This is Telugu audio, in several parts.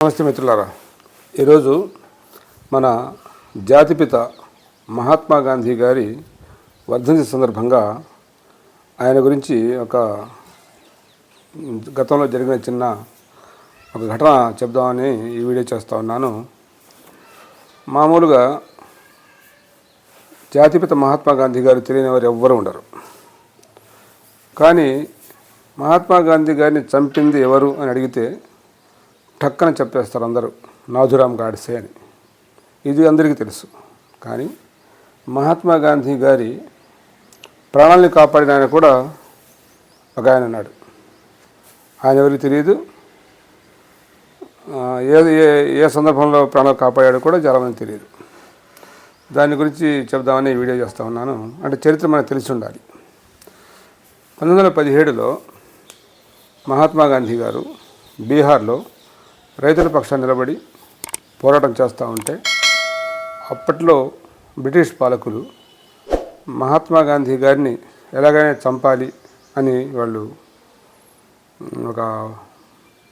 నమస్తే మిత్రులారా. ఈరోజు మన జాతిపిత మహాత్మా గాంధీ గారి వర్ధంతి సందర్భంగా ఆయన గురించి ఒక గతంలో జరిగిన చిన్న ఒక ఘటన చెప్దామని ఈ వీడియో చేస్తూ ఉన్నాను. మామూలుగా జాతిపిత మహాత్మా గాంధీ గారు తెలియని వారు ఎవ్వరూ ఉండరు. కానీ మహాత్మా గాంధీ గారిని చంపింది ఎవరు అని అడిగితే టక్కన చెప్పేస్తారు అందరూ నాథురామ్ గాడ్సే అని. ఇది అందరికీ తెలుసు. కానీ మహాత్మా గాంధీ గారి ప్రాణాలను కాపాడిన ఆయన కూడా ఒక ఆయన అన్నాడు ఆయన ఎవరికి తెలియదు. ఏ ఏ సందర్భంలో ప్రాణాలు కాపాడాడు కూడా చాలామంది తెలియదు. దాని గురించి చెప్దామని వీడియో చేస్తూ ఉన్నాను. అంటే చరిత్ర మనకు తెలిసి ఉండాలి. పంతొమ్మిది వందల పదిహేడులో మహాత్మా గాంధీ గారు బీహార్లో రైతుల పక్షాన్ని నిలబడి పోరాటం చేస్తూ ఉంటే అప్పట్లో బ్రిటిష్ పాలకులు మహాత్మా గాంధీ గారిని ఎలాగైనా చంపాలి అని వాళ్ళు ఒక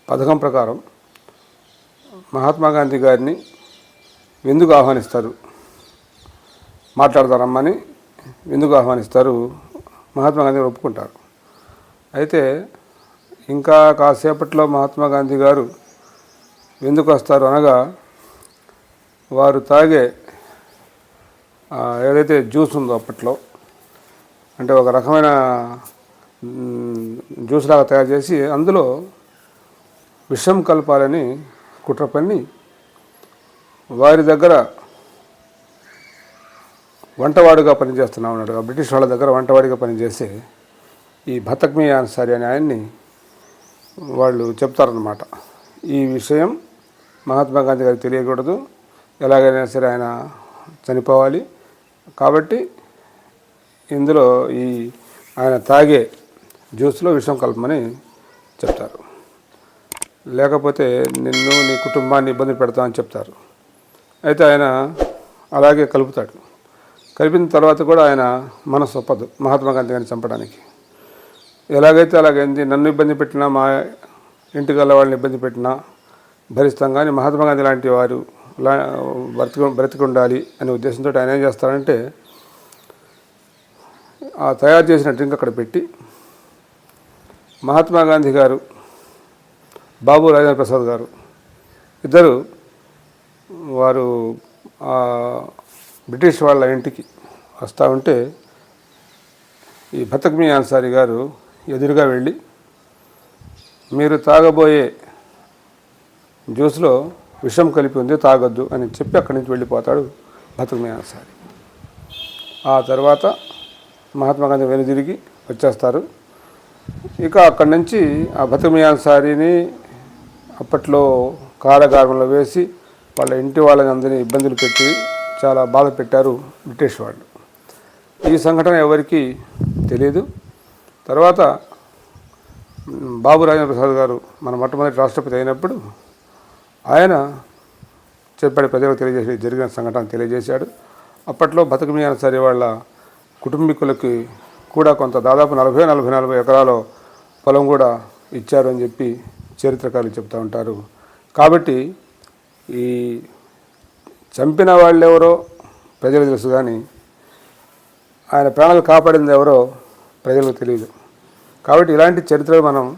పథకం ప్రకారం మహాత్మా గాంధీ గారిని ఎందుకు ఆహ్వానిస్తారు. మాట్లాడతారమ్మని ఎందుకు ఆహ్వానిస్తారు. మహాత్మా గాంధీ ఒప్పుకుంటారు. అయితే ఇంకా కాసేపట్లో మహాత్మా గాంధీ గారు ఎందుకు వస్తారు అనగా వారు తాగే ఏదైతే జ్యూస్ ఉందో అప్పట్లో అంటే ఒక రకమైన జ్యూస్ లాగా తయారు చేసి అందులో విషం కలపాలని కుట్ర పని వారి దగ్గర వంటవాడుగా పనిచేస్తున్నా ఉన్నాడు. ఆ బ్రిటిష్ వాళ్ళ దగ్గర వంటవాడిగా పనిచేసే ఈ భతక్మీ అన్సారి అనే ఆయన్ని వాళ్ళు చెప్తారన్నమాట. ఈ విషయం మహాత్మా గాంధీ గారికి తెలియకూడదు. ఎలాగైనా సరే ఆయన చనిపోవాలి. కాబట్టి ఇందులో ఈ ఆయన తాగే జ్యూస్లో విషం కలపమని చెప్తారు. లేకపోతే నిన్ను నీ కుటుంబాన్ని ఇబ్బంది పెడతామని చెప్తారు. అయితే ఆయన అలాగే కలుపుతాడు. కలిపిన తర్వాత కూడా ఆయన మనసు ఒప్పదు మహాత్మా గాంధీ గారిని చంపడానికి. ఎలాగైతే అలాగైంది నన్ను ఇబ్బంది పెట్టినా మా ఇంటికి వాళ్ళని ఇబ్బంది పెట్టినా భరిస్తాం. కానీ మహాత్మా గాంధీ లాంటి వారు లా బ్రతికి బ్రతికి ఉండాలి అనే ఉద్దేశంతో ఆయన ఏం చేస్తారంటే ఆ తయారు చేసిన డ్రింక్ అక్కడ పెట్టి మహాత్మా గాంధీ గారు బాబు రాజేంద్ర ప్రసాద్ గారు ఇద్దరు వారు బ్రిటిష్ వాళ్ళ ఇంటికి వస్తూ ఉంటే ఈ భతక్మీ అన్సారి గారు ఎదురుగా వెళ్ళి మీరు తాగబోయే జ్యూస్లో విషం కలిపి ఉంది తాగొద్దు అని చెప్పి అక్కడి నుంచి వెళ్ళిపోతాడు భతక్మీ ఆ తర్వాత మహాత్మా గాంధీ వెనుదిరిగి వచ్చేస్తారు. ఇక అక్కడి నుంచి ఆ భతక్మీ అప్పట్లో కారాగారంలో వేసి వాళ్ళ ఇంటి వాళ్ళని అందరినీ ఇబ్బందులు పెట్టి చాలా బాధ పెట్టారు బ్రిటిష్ వాళ్ళు. ఈ సంఘటన ఎవరికి తెలియదు తర్వాత బాబు రాజేంద్ర ప్రసాద్ గారు మన మొట్టమొదటి రాష్ట్రపతి అయినప్పుడు ఆయన చెప్పాడు ప్రజలకు తెలియజేసి జరిగిన సంఘటన తెలియజేశాడు. అప్పట్లో బతుకమి సరే వాళ్ళ కుటుంబీకులకి కూడా కొంత దాదాపు నలభై నలభై నలభై ఎకరాల పొలం కూడా ఇచ్చారు అని చెప్పి చరిత్రకారులు చెప్తూ ఉంటారు. కాబట్టి ఈ చంపిన వాళ్ళు ఎవరో ప్రజలకు తెలుసు కానీ ఆయన ప్రాణాలు కాపాడింది ఎవరో ప్రజలకు తెలియదు. కాబట్టి ఇలాంటి చరిత్రలు మనం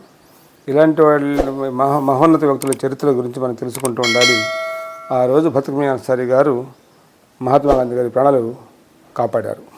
ఇలాంటి వాళ్ళ మహా మహోన్నత వ్యక్తుల చరిత్ర గురించి మనం తెలుసుకుంటూ ఉండాలి. ఆ రోజు భతకమీ అన్సారి గారు మహాత్మా గాంధీ గారి ప్రాణాలు కాపాడారు.